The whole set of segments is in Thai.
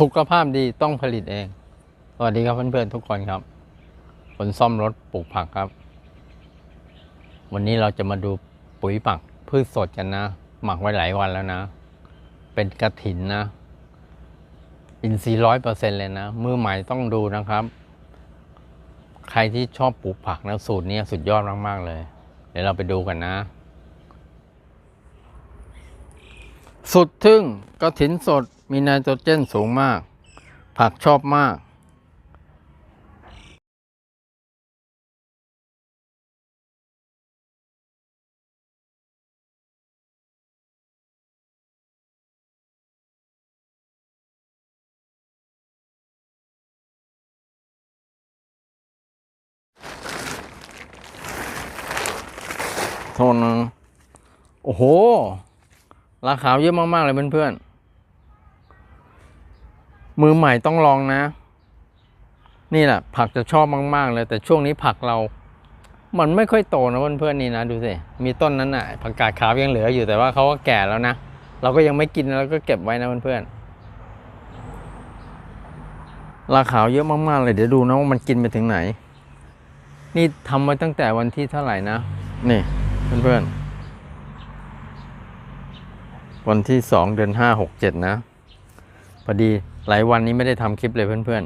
สุขภาพดีต้องผลิตเอง สวัสดีครับเพื่อนๆทุกคนครับคนซ่อมรถปลูกผักครับ วันนี้เราจะมาดูปุ๋ยผักพืชสดกันนะ หมักไว้หลายวันแล้วนะ เป็นกระถินนะ อินทรีย์ร้อยเปอร์เซ็นเลยนะ มือใหม่ต้องดูนะครับ ใครที่ชอบปลูกผักนะสูตรนี้สุดยอดมากๆเลย เดี๋ยวเราไปดูกันนะ สุดทึ่งกระถินสด มีไนโตรเจนสูงมาก ผักชอบมาก โทนโอ้โห ราคาวเยอะมาก ๆ เลยเพื่อนๆ มือใหม่ต้องลองนะ นี่แหละผักจะชอบมาก ๆ เลย แต่ช่วงนี้ผักเรา มันไม่ค่อยโตนะเพื่อนๆนี่นะดูสิมีต้นนั้นน่ะผักกาดขาวยังเหลืออยู่แต่ว่าเขาก็แก่แล้วนะเราก็ยังไม่กินเราก็เก็บไว้นะเพื่อนๆราคาวเยอะมากๆเลยเดี๋ยวดูนะว่ามันกินไปถึงไหน นี่ทำไว้ตั้งแต่วันที่เท่าไหร่นะนี่เพื่อนๆวันที่สองเดือนห้าหกเจ็ดนะ พอดีหลายวันนี้ไม่ได้ทำคลิปเลยเพื่อน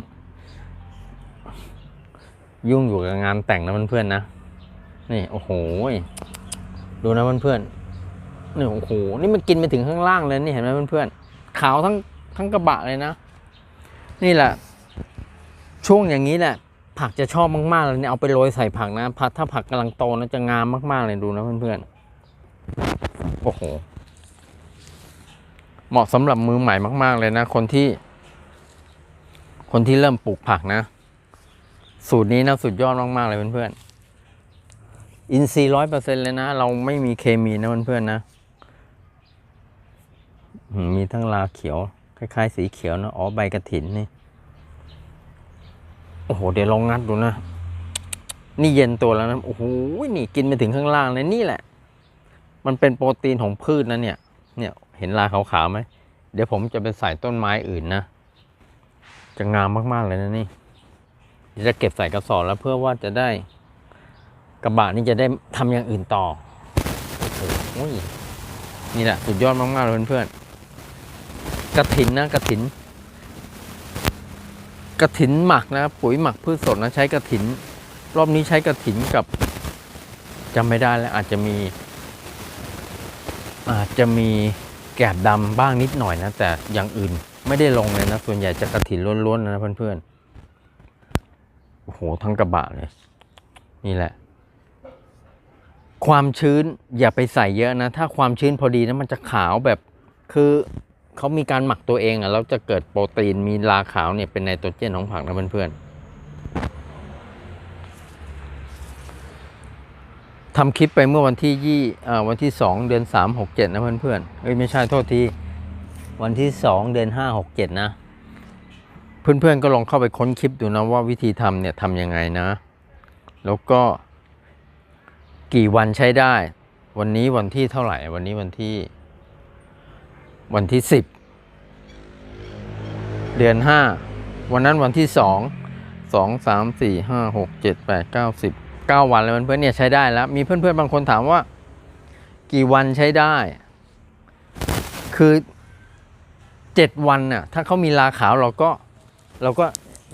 ๆ ยุ่งอยู่กับงานแต่งนะเพื่อนๆนะ นี่โอ้โห ดูนะเพื่อนๆนี่โอ้โห นี่มันกินไปถึงข้างล่างเลยนี่เห็นไหมเพื่อนๆ ขาวทั้งทั้งกระบะเลยนะ นี่แหละ ช่วงอย่างนี้แหละ ผักจะชอบมากๆเลยเนี่ยเอาไปโรยใส่ผักนะผักถ้าผักกำลังโตนะจะงามมากๆเลยดูนะเพื่อนๆ โอ้โห เหมาะสำหรับมือใหม่มาก ๆ เลยนะ คนที่ คนที่เริ่มปลูกผักนะ สูตรนี้นะสุดยอดมาก ๆ เลยเพื่อนๆอินทรีย์ร้อยเปอร์เซ็นเลยนะ เราไม่มีเคมีนะเพื่อนๆนะมมีทั้งลาเขียว คล้าย ๆ สีเขียวนะอ๋อใบกระถินนี่โอ้โห เดี๋ยวลองงัดดูนะ นี่เย็นตัวแล้วนะ โอ้โห นี่กินไปถึงข้างล่างเลยนี่แหละ มันเป็นโปรตีนของพืชนะเนี่ย เนี่ย เห็นลายขาวๆไหม เดี๋ยวผมจะไปใส่ต้นไม้อื่นนะ จะงามมากๆเลยนะนี่ จะเก็บใส่กระสอบแล้วเพื่อว่าจะได้กระบะนี่จะได้ทำอย่างอื่นต่อ โอ้โหนี่แหละสุดยอดมากๆเลยเพื่อนๆกระถินนะกระถิน กระถินหมักนะปุ๋ยหมักพืชสดนะใช้กระถิน รอบนี้ใช้กระถินกับจำไม่ได้แล้วอาจจะมี อาจจะมี แกบดำบ้างนิดหน่อยนะ แต่อย่างอื่นไม่ได้ลงเลยนะ ส่วนใหญ่จะกระถินล้วนๆนะเพื่อนๆโอ้โหทั้งกระบะเลยนี่แหละ ความชื้นอย่าไปใส่เยอะนะ ถ้าความชื้นพอดีนะมันจะขาวแบบคือเขามีการหมักตัวเองอะแล้วจะเกิดโปรตีนมีลาขาวเนี่ยเป็นไนโตรเจนของผักนะเพื่อนๆ ทำคลิปไปเมื่อวันที่ยี่วันที่สองเดือนสามหกเจ็ดนะเพื่อนๆเอ้ยไม่ใช่โทษทีวันที่สองเดือนห้าหกเจ็ดนะ เพื่อนๆก็ลองเข้าไปค้นคลิปดูนะว่าวิธีทำเนี่ยทำยังไงนะ แล้วก็ กี่วันใช้ได้ วันนี้วันที่เท่าไหร่ วันนี้วันที่ วันที่สิบเดือนห้าวันนั้นวันที่สองสองสามสี่ห้าหกเจ็ดแปดเก้าสิบ เก้าวันแล้วเพื่อนๆเนี่ยใช้ได้แล้ว มีเพื่อนๆบางคนถามว่า กี่วันใช้ได้ คือเจ็ดวันน่ะถ้าเขามีลาขาวเราก็เราก็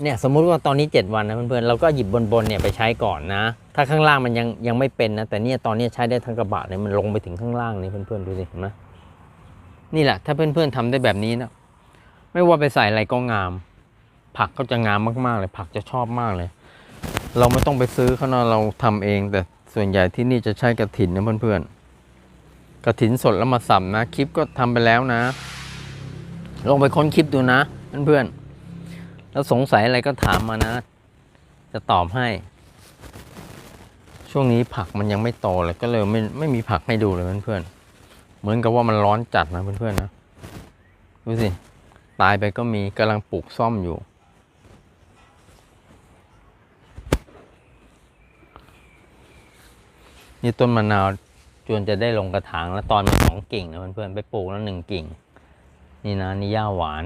เนี่ยสมมุติว่าตอนนี้เจ็ดวันนะเพื่อนๆเราก็หยิบบนบนๆเนี่ยไปใช้ก่อนนะ ถ้าข้างล่างมันยังยังไม่เป็นนะแต่เนี่ยตอนนี้ใช้ได้ทั้งกระบะเลยมันลงไปถึงข้างล่างนี่เพื่อนๆดูสิเห็นไหมนี่แหละ ถ้าเพื่อนๆทำได้แบบนี้นะไม่ว่าไปใส่อะไรก็งาม ผักก็จะงามมากๆเลย ผักจะชอบมากเลย เราไม่ต้องไปซื้อเขานะเราทำเอง แต่ส่วนใหญ่ที่นี่จะใช้กระถินนะเพื่อนๆกระถินสดแล้วมาสับนะ คลิปก็ทำไปแล้วนะ ลองไปค้นคลิปดูนะเพื่อนๆแล้วสงสัยอะไรก็ถามมานะ จะตอบให้ ช่วงนี้ผักมันยังไม่โตเลยก็เลยไม่ไม่มีผักให้ดูเลยเพื่อนๆเหมือนกับว่ามันร้อนจัดนะเพื่อนๆนะดูสิตายไปก็มีกำลังปลูกซ่อมอยู่ นี่ต้นมะนาวจวนจะได้ลงกระถางแล้วตอนมันสองกิ่งนะเพื่อนๆไปปลูกแล้วหนึ่งกิ่ง นี่นะนี่หญ้าหวาน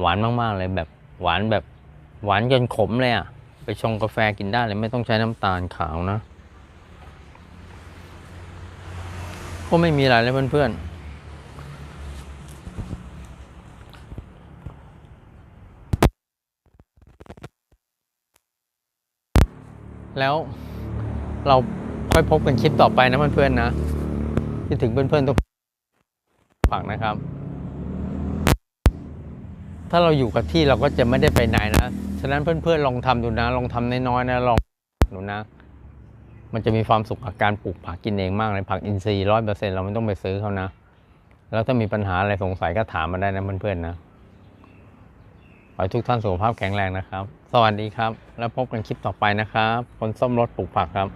หวานมากๆเลยแบบหวานแบบหวานจนขมเลยอะ ไปชงกาแฟกินได้เลยไม่ต้องใช้น้ำตาลขาวนะก็ไม่มีอะไรเลยเพื่อนๆแล้วเรา ค่อยพบกันคลิปต่อไปนะเพื่อนๆนะที่ถึงเพื่อนๆทุกฝากนะครับ ถ้าเราอยู่กับที่เราก็จะไม่ได้ไปไหนนะฉะนั้นเพื่อนๆลองทำดูนะ ลองทำน้อยๆนะลองดูนะ มันจะมีความสุขกับการปลูกผักกินเองมากเลยผักอินทรีย์ร้อยเปอร์เซ็นต์เราไม่ต้องไปซื้อเขานะ แล้วถ้ามีปัญหาอะไรสงสัยก็ถามมาได้นะเพื่อนๆนะขอให้ทุกท่านสุขภาพแข็งแรงนะครับ สวัสดีครับ แล้วพบกันคลิปต่อไปนะครับ คนส้มรถปลูกผักครับ